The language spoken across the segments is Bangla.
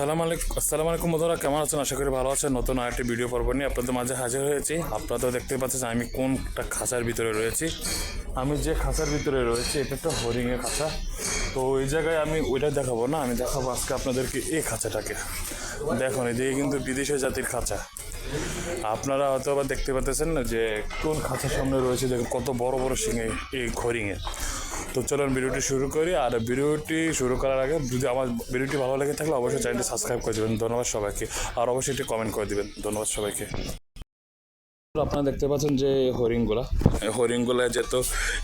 সালাম আলাইকুম আসসালামু আলাইকুম বন্ধুরা, কেমন আছেন? আশা করি ভালো আছেন। নতুন আরেকটি ভিডিও পর্ব নিয়ে আপনাদের মাঝে হাজির হয়েছি। আপনারা তো দেখতে পাচ্ছেন আমি কোনটা খাঁচার ভিতরে রয়েছি। আমি যে খাঁচার ভিতরে রয়েছি, এটা একটা হরিংয়ের খাঁচা। তো ওই জায়গায় আমি ওইটা দেখাবো না, আমি দেখাবো আজকে আপনাদেরকে এই খাঁচাটাকে। দেখুন, এদিকে কিন্তু বিদেশি জাতির খাঁচা। আপনারা হয়তো আবার দেখতে পাচ্ছেন যে কোন খাঁচার সামনে রয়েছে, দেখুন, কত বড় বড় শিঙে এই হরিংয়ে তো চলুন ভিডিওটি শুরু করি। আর ভিডিওটি শুরু করার আগে যদি আমার ভিডিওটি ভালো লেগে থাকলে অবশ্যই চ্যানেলটি সাবস্ক্রাইব করে দেবেন। ধন্যবাদ সবাইকে। আর অবশ্যই একটি কমেন্ট করে দেবেন। ধন্যবাদ সবাইকে। আপনারা দেখতে পাচ্ছেন যে হরিণগুলা। হরিণগুলা যেহেতু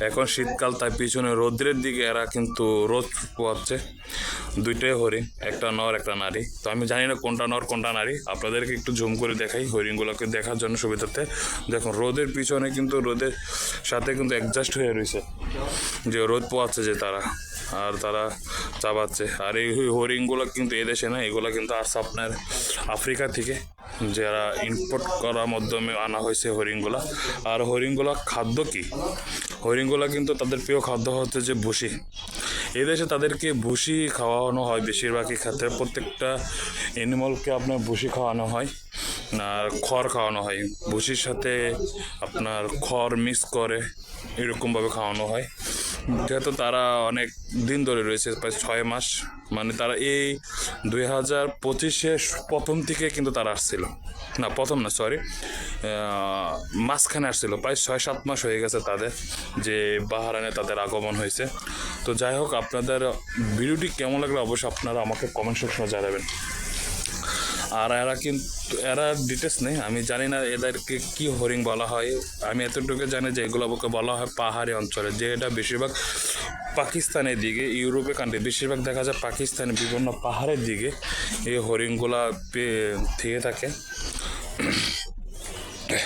এখন শীতকাল, তাই পিছনে রৌদ্রের দিকে এরা কিন্তু রোদ পোয়াচ্ছে দুইটাই হরিণ, একটা নর, একটা নারী। তো আমি জানি না কোনটা নর, কোনটা নারী। আপনাদেরকে একটু জুম করে দেখাই হরিণগুলোকে দেখার জন্য সুবিধাতে। দেখুন, রোদের পিছনে কিন্তু রোদের সাথে কিন্তু অ্যাডজাস্ট হয়ে রয়েছে যে রোদ পোয়াচ্ছে যে তারা। আর তারা চাবাচ্ছে আর এই হরিণগুলো কিন্তু এদেশে না, এগুলো কিন্তু আসছে আপনার আফ্রিকা থেকে, যারা ইম্পোর্ট করার মাধ্যমে আনা হয়েছে হরিণগুলা আর হরিণগুলা খাদ্য কি? হরিণগুলা কিন্তু তাদের প্রিয় খাদ্য হচ্ছে যে ভুসি। এদেশে তাদেরকে ভুসি খাওয়ানো হয় বেশিরভাগই ক্ষেত্রে, প্রত্যেকটা অ্যানিমালকে আপনার ভুসি খাওয়ানো হয়, আর খড় খাওয়ানো হয়। ভুসির সাথে আপনার খড় মিক্স করে এরকমভাবে খাওয়ানো হয়। যেহেতু তারা অনেক দিন ধরে রয়েছে, প্রায় ছয় মাস। মানে তারা এই দুই হাজার পঁচিশে প্রথম থেকে কিন্তু তারা আসছিল। না, প্রথম না সরি মাঝখানে আসছিল। প্রায় ছয় সাত মাস হয়ে গেছে তাদের যে বাহারানে তাদের আগমন হয়েছে। তো যাই হোক, আপনাদের ভিডিওটি কেমন লাগল অবশ্যই আপনারা আমাকে কমেন্ট সেকশনে জানাবেন। আর এরা কিন্তু, এরা ডিটেলস নেই। আমি জানি না এদেরকে কি হরিং বলা হয়। আমি এতটুকু জানি যে এগুলো ওকে বলা হয় পাহাড়ি অঞ্চলে, যে এটা বেশিরভাগ পাকিস্তানের দিকে, ইউরোপে কান্ট্রি বেশিরভাগ দেখা যায় পাকিস্তানের বিভিন্ন পাহাড়ের দিকে এই হরিণগুলা থেকে থাকে।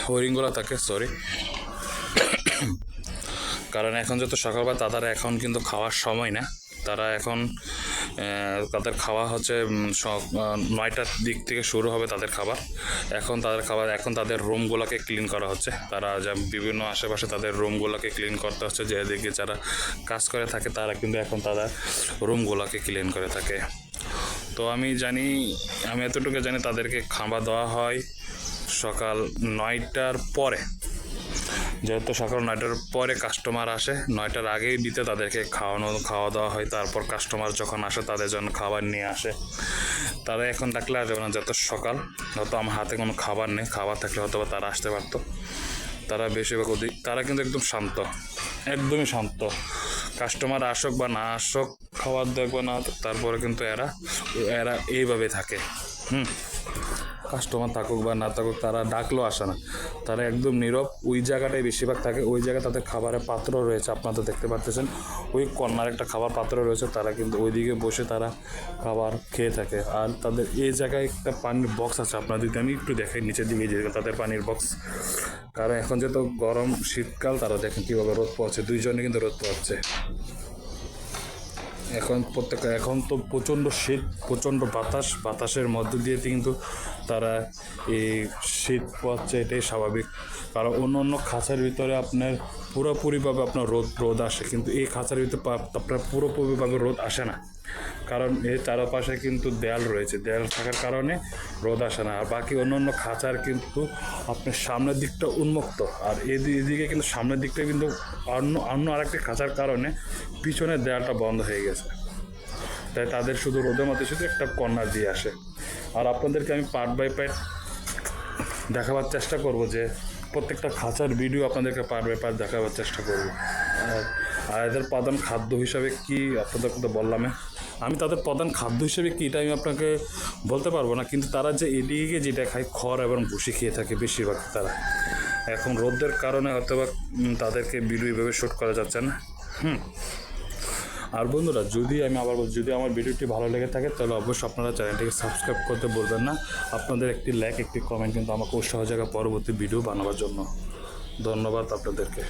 হরিণগুলা থাকে সরি কারণ এখন যত সকালবেলা তাদের এখন কিন্তু খাওয়ার সময় না। তারা এখন তাদের খাওয়া হচ্ছে নয়টার দিক থেকে শুরু হবে তাদের খাবার। এখন তাদের খাবার, এখন তাদের রুমগুলোকে ক্লিন করা হচ্ছে। তারা যা বিভিন্ন আশেপাশে তাদের রুমগুলোকে ক্লিন করতে হচ্ছে যেদিকে যারা কাজ করে থাকে, তারা কিন্তু এখন তারা রুমগুলোকে ক্লিন করে থাকে। তো আমি জানি, আমি এতটুকু জানি তাদেরকে খাবার দেওয়া হয় সকাল নয়টার পরে। যেহেতু সকাল নয়টার পরে কাস্টমার আসে, নয়টার আগেই দিতে তাদেরকে খাওয়ানো, খাওয়া দাওয়া হয়, তারপর কাস্টমার যখন আসে তাদের জন্য খাবার নিয়ে আসে। তারা এখন ডাকলে আসবে না, যত সকাল হয়তো আমার হাতে কোনো খাবার নেই, খাবার থাকলে হয়তো বা তারা আসতে পারতো। তারা বেশিরভাগ অধিক, তারা কিন্তু একদম শান্ত, একদমই শান্ত। কাস্টমার আসুক বা না আসুক, খাবার দেখবে না, তারপরে কিন্তু এরা এরা এইভাবে থাকে। হুম। কাস্টমার থাকুক বা না থাকুক, তারা ডাকলেও আসে না। তারা একদম নীরব। ওই জায়গাটায় বেশিরভাগ থাকে। ওই জায়গায় তাদের খাবারের পাত্র রয়েছে। আপনারা তো দেখতে পাচ্ছেন ওই কর্নার একটা খাবার পাত্র রয়েছে। তারা কিন্তু ওইদিকে বসে তারা খাবার খেয়ে থাকে। আর তাদের এই জায়গায় একটা পানির বক্স আছে। আপনাদের যদি, আমি একটু দেখাই নিচের দিকে যে তাদের পানির বক্স কারণ এখন যেহেতু গরম শীতকাল, তারা দেখেন কীভাবে রোদ পাচ্ছে দুইজনে কিন্তু রোদ পাচ্ছে এখন প্রত্যেক এখন তো প্রচণ্ড শীত, প্রচণ্ড বাতাস, বাতাসের মধ্য দিয়ে কিন্তু তারা এই শীত পাচ্ছে এটাই স্বাভাবিক। কারণ অন্য অন্য খাঁচার ভিতরে আপনার পুরোপুরিভাবে আপনার রোদ রোদ আসে, কিন্তু এই খাঁচার ভিতরে আপনার পুরোপুরিভাবে রোদ আসে না। কারণ এর চারপাশে কিন্তু দেয়াল রয়েছে। দেয়াল থাকার কারণে রোদ আসে না। আর বাকি অন্য অন্য খাঁচার কিন্তু আপনার সামনের দিকটা উন্মুক্ত। আর এদি- এদিকে কিন্তু সামনের দিকটা কিন্তু অন্য অন্য আরেকটি খাঁচার কারণে পিছনের দেয়ালটা বন্ধ হয়ে গেছে। তাই তাদের শুধু রোদের মধ্যে শুধু একটা কর্নার দিয়ে আসে। আর আপনাদেরকে আমি পার্ট বাই পার্ট দেখাবার চেষ্টা করব যে প্রত্যেকটা খাঁচার ভিডিও আপনাদেরকে পার্ট বাই পার্ট দেখাবার চেষ্টা করব। আর আর এদের প্রধান খাদ্য হিসাবে কি আপনাদের কথা বললাম? আমি তাদের প্রধান খাদ্য হিসেবে কি এটা আমি আপনাকে বলতে পারব না, কিন্তু তারা যে এদিকে যেটা খায়, খড় এবং ভুসি খেয়ে থাকে বেশিরভাগ তারা। এখন রোদের কারণে হয়তো বা তাদেরকে ভিডিও এভাবে শ্যুট করা যাচ্ছে না। হুম। আর বন্ধুরা, যদি আমি আবার বলছি যদি আমার ভিডিওটি ভালো লেগে থাকে, তাহলে অবশ্যই আপনারা চ্যানেলটিকে সাবস্ক্রাইব করতে বলবেন না। আপনাদের একটি লাইক একটি কমেন্ট কিন্তু আমাকে উৎসাহ জায়গা পরবর্তী ভিডিও বানাবার জন্য। ধন্যবাদ আপনাদেরকে।